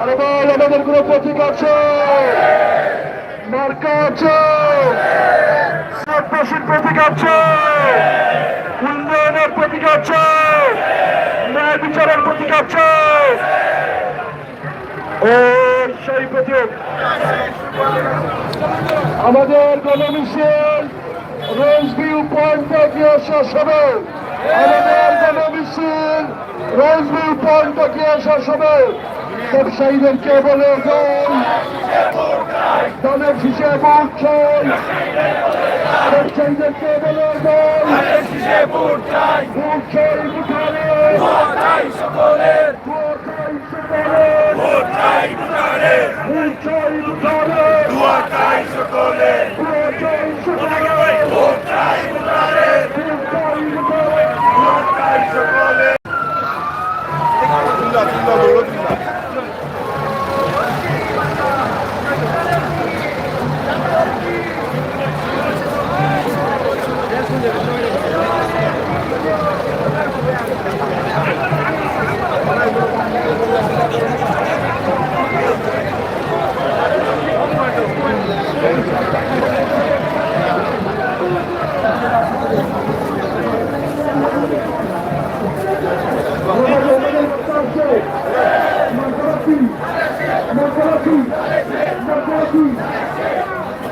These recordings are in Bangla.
আরে বল আমাদের কোনো প্রতীক আছে মার্কা আছে দেশের প্রতীক আছে উন্নয়নের প্রতীক আছে ন্যায় বিচারের প্রতীক আছে ও সেই প্রতীক। আমাদের গণমিছিল রোজভিউ পয়েন্টে গিয়ে শেষ হবে আমাদের গণমিছিল রোজভিউ পয়েন্টে গিয়ে শেষ হবে ব্যবসায়ীদেরকে বলে দেন দানের শীষে ভোট চাই ব্যবসায়ীদেরকে বলে দেন ভোট চাই ভোট চাই চাই সকলের ভোট চাই বুঝালে ভোট চাই সকলের ভোট চাই সকলের ভোট চাই বুঝালে ভোট চাই বুঝালে সিলভারে বারো তারিখ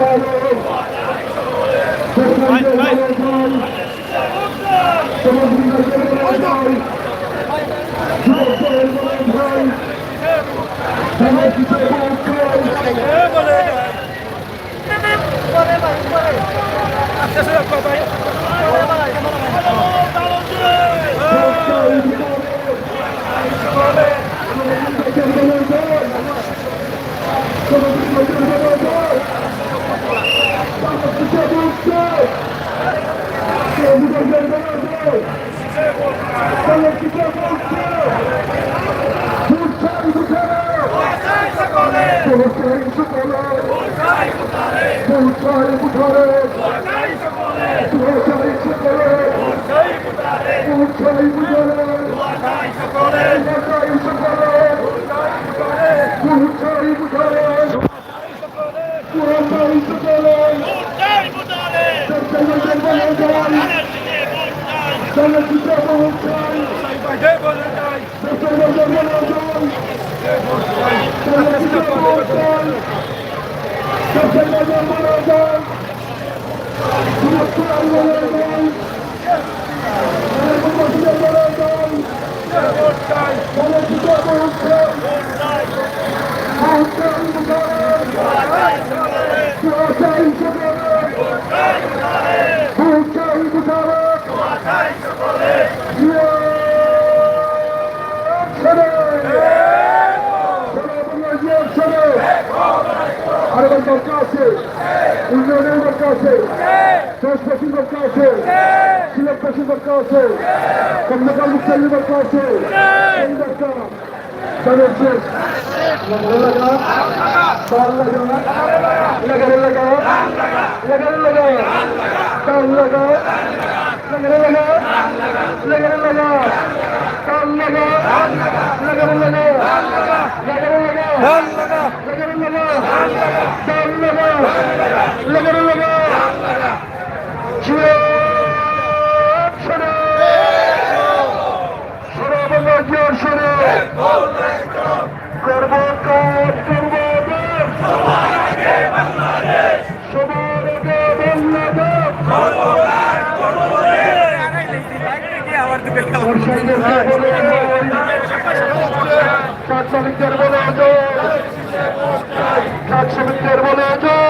বারো তারিখ সারাদিন সিলভারে বাই সিলভারে Yeah. আরেকবার দরকার আছে উন্নয়নের দরকার আছে দেশবাসীর দরকার আছে সিলেটবাসীর দরকার আছে কর্মকাল মুক্তালির দরকার আছে এই দরকার লাগা তার লাগা লাগারে লাগা লাগারে লাগা তার লাগা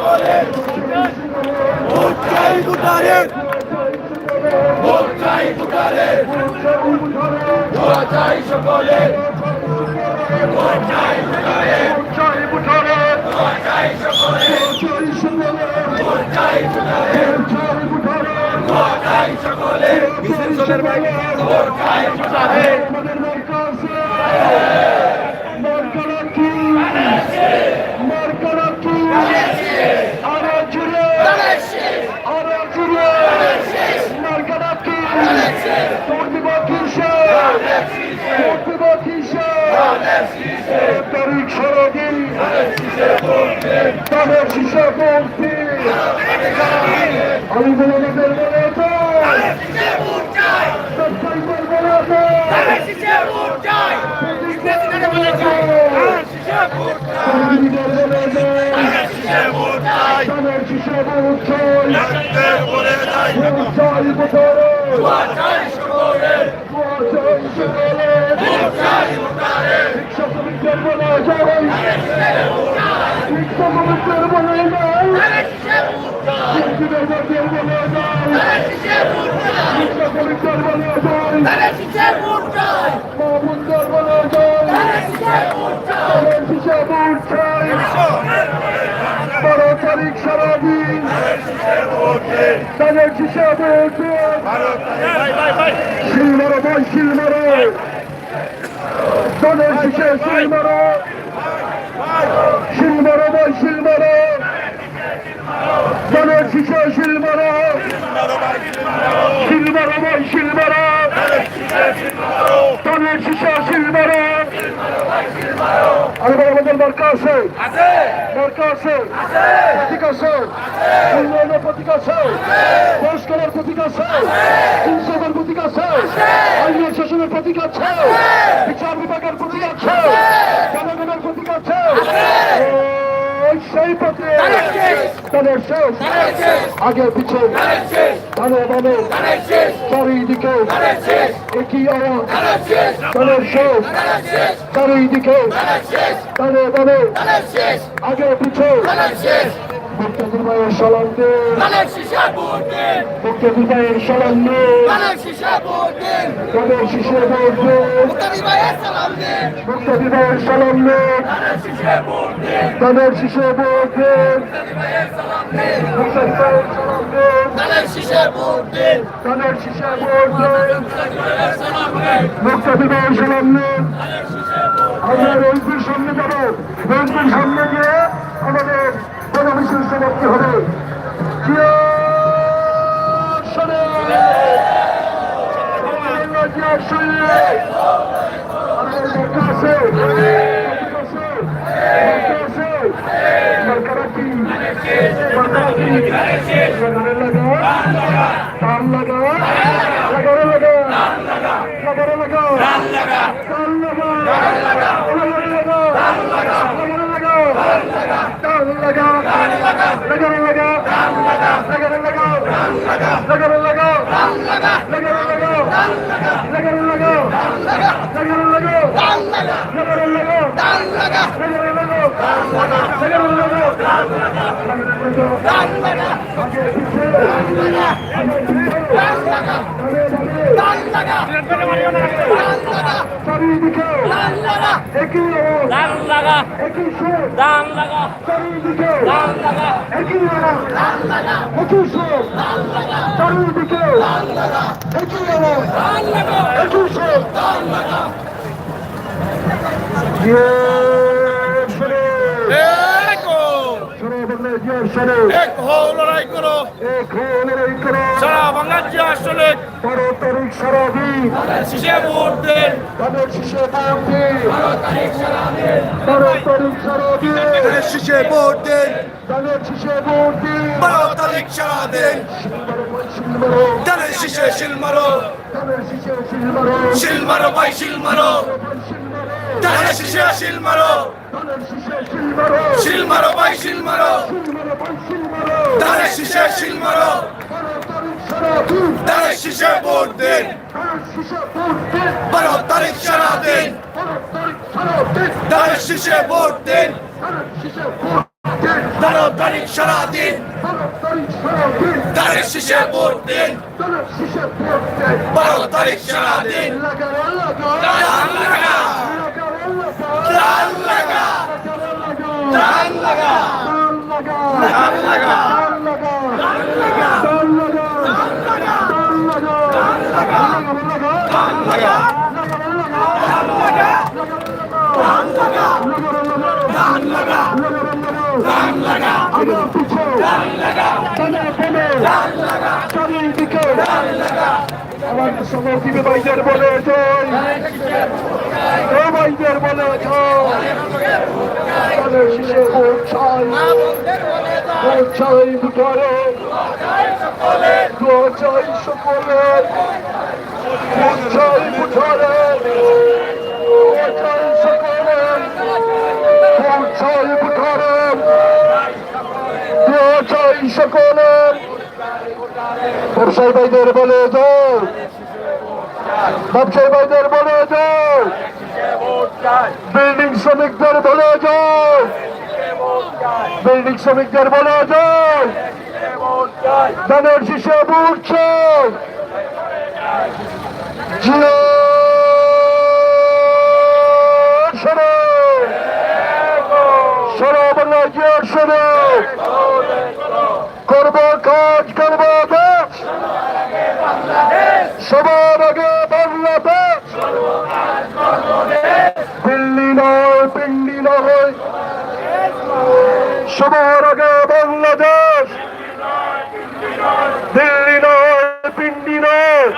বলে ভোট চাই মুটারে ভোট চাই সকলে আর আমার মার্কা আছে মার্কা আছে প্রতীক আছে মার্কাটা কি মার্কাটা কি মার্কাটা কি মার্কাটা কি চাই মুটারে চাই সকলে বছরে চাই সকলে চাই সকলে শিক্ষা শ্রমিকদের বলে তাদের শিশু বলছে শিলমারো ভাই শিলমারো তাদের শিশু শিলমারো শিলমারো ভাই শিলমারো তাদের শিশু শিলমারো শিলমারো ভাই শিলমারো তাদের শিশু শিলমারো আর আমাদের দরকার আছে। দরকার আছে। প্রতীক আছে। উন্নয়নের প্রতীক আছে। পরিষ্কারের প্রতীক আছে। ইনসাফের প্রতীক আছে। আইন শাসনের প্রতীক আছে। বিচার বিভাগের প্রতীক আছে। জনগণের প্রতীক আছে। সেই পথে তাদের শেষ। আগে পিছে ডানে বামে চারিদিকে। একই আওয়াজ তাদের শেষ। চারিদিকে। ডানে বামে আগে পিছে সালাম দে মুক্তাদির মায়ের তাদের শিশু দে মুক্তাদির মায়ের তাদের শিশু মায়ের সালাম দে তাদের শিশু মুক্তাদির মায়ের সালাম আমরা রঞ্জুর সামনে যাব। রঞ্জুর সামনে গিয়ে আমাদের কোনো বিশিষ্ট ব্যক্তি হবে তার লাগা। লাগা। লাগা। লাগা। লাগারে লাগা লাগারে লাগা লাগারে লাগা লাগারে লাগা লাগারে লাগা লাগারে লাগা লাগারে লাগা চারিদিকে একই লাল লাগা একই সুর লাল লাগা চারিদিকে লাল লাগা একই লাল লাগা একই সুর লাল লাগা চারিদিকে Yeah! শোনো বাংলা ইতিহাস শোনো এক হও লড়াই করো। এক হও লড়াই করো সারা বাংলা ইতিহাস শোনে তেরো তারিখ সারা দিন শীষে ভোট দেন তাদের শীষে ভোট দিন তেরো তারিখ সারা দিন। তেরো তারিখ সারা দিন তাদের শীষে ভোট দেন তাদের ভাই, শিল ধানের শীষে শিল মারো। শিল মারো ভাই শিল মারো। ধানের শীষে শিল মারো। ধানের শীষে ভোট দেন। বারো তারিখ সারা দিন। ধানের শীষে ভোট দেন। বারো তারিখ সারা দিন। তারিখ শীষে ভোট দেন। বারো তারিখ সারা দিন। লাগা লাগা লাগা ধান লাগা লাগারে লাগা ধান লাগা আগে পিছে ধান লাগা ডানে বামে ধান লাগা চারিদিকে ধান লাগা আমার সমর্থিত ভাইদের বলে জয় রোমাইদের বলে চলে শিশে পৌঁছাই পৌঁছাই ভিতরে পৌঁছাই সকলে পৌঁছাই ভিতরে পৌঁছাই সকলে পৌঁছাই ভিতরে পৌঁছাই সকলে ব্যবসায়ী ভাইদের বলে যাও ব্যবসায়ী ভাইদের বলে যাও বিল্ডিং শ্রমিকদের বলে যাও বিল্ডিং শ্রমিকদের বলে যাও ধানের শীষে বুঝছে জিও সরে। সরে বলে জিও কাজ, করব কাজ। সবার আগে বাংলাদেশ দিল্লি নয় পিন্ডি নয়। সবার আগে বাংলাদেশ। দিল্লি নয় পিন্ডি নয়।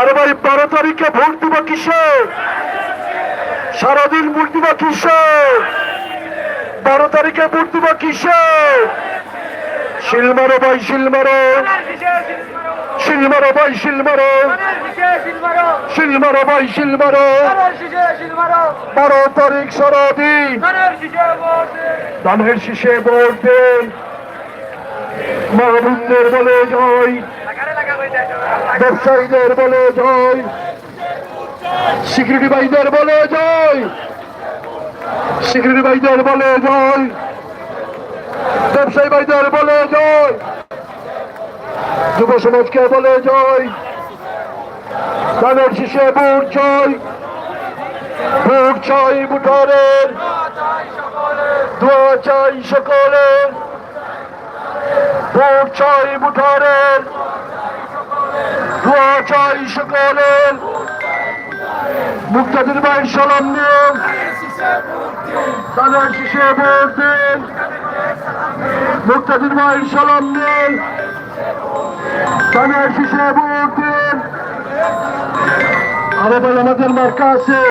আরে ভাই, বারো তারিখে ভোট দিব কিসে? সারাদিন ভোট দিব কিসে? বারো তারিখে ভোট দিব কিসে? শিলমারো ভাই, শিলমারো। শিলমারো ভাই, শিলমারো। শিলমারো ভাই, শিলমারো। বারো তারিখ সারাদিন। ধানের শীষে ভোট দেন। মাহবুবদের বলে জয়। ব্যবসায়ীদের বলে জয়। সিকিউরিটি ভাইদের বলে জয়। সিকিউরিটি ভাইদের বলে জয়। ব্যবসায়ী ভাইদের বলে জয়। যুব সমাজকে বলে জয়। ধানের শীষে ভোট জয়। ভোট চাই বুটারের দোয়া চাই সকলের। ভোট চাই বুটারের দোয়া চাই সকলের। মুক্তাদির ভাই সালাম নিয়ে ধানের শীষে ভোট দিন। মুক্তাদির ভাই সালাম নিয়ে Taner Şişe bu Arabalamadır markası.